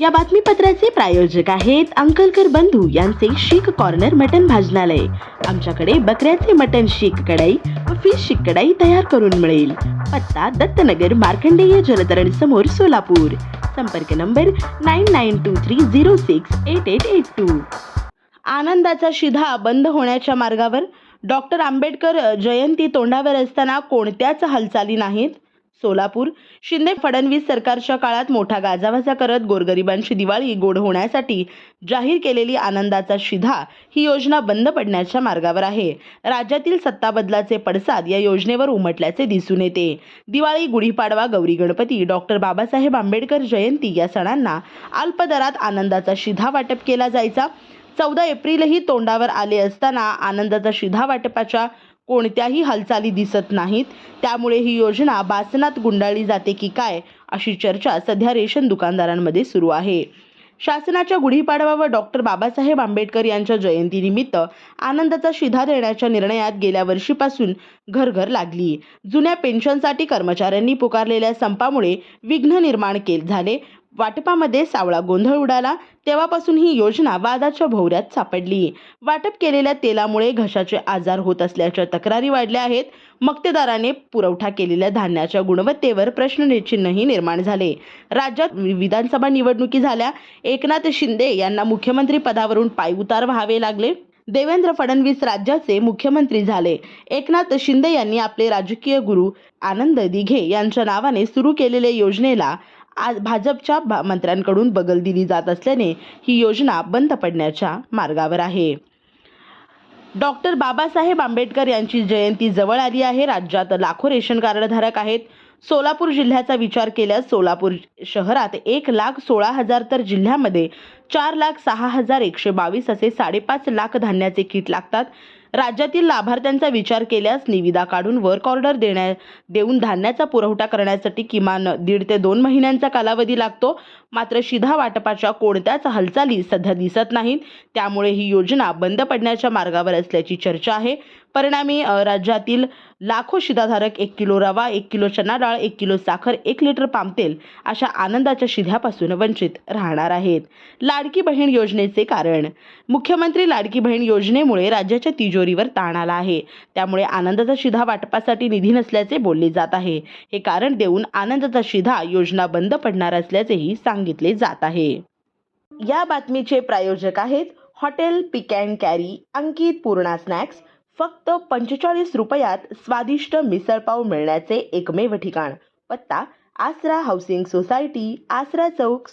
या बातमीपत्राचे प्रायोजक आहेत अंकलकर बंधू यांचे शीख कॉर्नर मटन भाजनालय. आमच्याकडे बकऱ्याचे मटन शीख कढाई व फिश शीख कढाई तयार करून मिळेल. पत्ता दत्तनगर मार्कंडेय जलतरण समोर सोलापूर. संपर्क number nine nine two three zero six eight eight eight two आनंदाचा शिधा बंद होण्याच्या मार्गावर डॉक्टर आंबेडकर जयंती तोंडावर असताना कोणत्याच हालचाली नाहीत. सोलापूर. शिंदे फडणवीस सरकारच्या काळात मोठा गाजावाजा करत गोरगरिबांची दिवाळी गोड होण्यासाठी जाहीर केलेली आनंदाचा शिधा ही योजना बंद पडण्याच्या मार्गावर आहे. राज्यातील सत्ता बदलाचे पडसाद या योजनेवर उमटल्याचे दिसून येते. दिवाळी गुढीपाडवा गौरी गणपती डॉक्टर बाबासाहेब आंबेडकर जयंती या सणांना अल्प दरात आनंदाचा शिधा वाटप केला जायचा. चौदा एप्रिलही तोंडावर आले असताना आनंदाचा शिधा वाटपाच्या कोणत्याही हालचाली दिसत नाहीत. त्यामुळे ही योजना बासनात गुंडाळली जाते की काय अशी चर्चा सध्या रेशन दुकानदारांमध्ये सुरू आहे. शासनाच्या गुढीपाडवा व डॉक्टर बाबासाहेब आंबेडकर यांच्या जयंतीनिमित्त आनंदाचा शिधा देण्याच्या निर्णयात गेल्या वर्षीपासून घरघर लागली. जुन्या पेन्शनसाठी कर्मचाऱ्यांनी पुकारलेल्या संपामुळे विघ्न निर्माण केले झाले. वाटपामध्ये सावळा गोंधळ उडाला. तेव्हापासून ही योजना वादाच्या भोवऱ्यात सापडली. वाटप केलेल्या तेलामुळे घशाचे आजार होत असल्याच्या तक्रारी वाढल्या आहेत. मक्तेदाराने पुरवठा केलेल्या धान्याच्या गुणवत्तेवर प्रश्नचिन्हही निर्माण झाले. राज्यात विधानसभा निवडणुकी झाल्या. एकनाथ शिंदे यांना मुख्यमंत्री पदावरून पायउतार व्हावे लागले. देवेंद्र फडणवीस राज्याचे मुख्यमंत्री झाले. एकनाथ शिंदे यांनी आपले राजकीय गुरु आनंद दिघे यांच्या नावाने सुरू केलेल्या योजनेला आज भाजपच्या भा- मंत्र्यांकडून बगल दिली जात असल्याने ही योजना बंद पडण्याच्या मार्गावर आहे. डॉक्टर बाबासाहेब आंबेडकर यांची जयंती जवळ आली आहे. राज्यात लाखो रेशन कार्डधारक आहेत. सोलापूर जिल्ह्याचा विचार केल्यास सोलापूर शहरात एक लाख सोळा हजार तर जिल्ह्यामध्ये चार लाख सहा हजार एकशे बावीस असे साडेपाच लाख धान्याचे किट लागतात. राज्यातील लाभार्थ्यांचा विचार केल्यास निविदा काढून वर्क ऑर्डर देण्या देऊन धान्याचा पुरवठा करण्यासाठी किमान दीड ते दोन महिन्यांचा कालावधी लागतो. मात्र शिधा वाटपाच्या कोणत्याच हालचाली सध्या दिसत नाहीत. त्यामुळे ही योजना बंद पडण्याच्या मार्गावर असल्याची चर्चा आहे. परिणामी राज्यातील लाखो शिधाधारक एक किलो रवा एक किलो चना डाळ एक किलो साखर एक लिटर पाम तेल अशा आनंदाच्या शिध्यापासून वंचित राहणार आहेत. लाडकी बहीण योजनेचे कारण. मुख्यमंत्री लाडकी बहीण योजनेमुळे राज्याच्या तिजोरीवर ताण आला आहे. त्यामुळे आनंदाचा शिधा वाटपासाठी निधी नसल्याचे बोलले जात आहे. हे कारण देऊन आनंदाचा शिधा योजना बंद पडणार असल्याचेही सांगितले जात आहे. या बातमीचे प्रायोजक आहेत hotel pick and carry Ankit Purna snacks. फक्त पंचेचाळीस रुपयात स्वादिष्ट मिसळपाव मिळण्याचे एकमेव ठिकाण. पत्ता આસરા હાઉસિંગ સોસાયટી આસરા ચૌક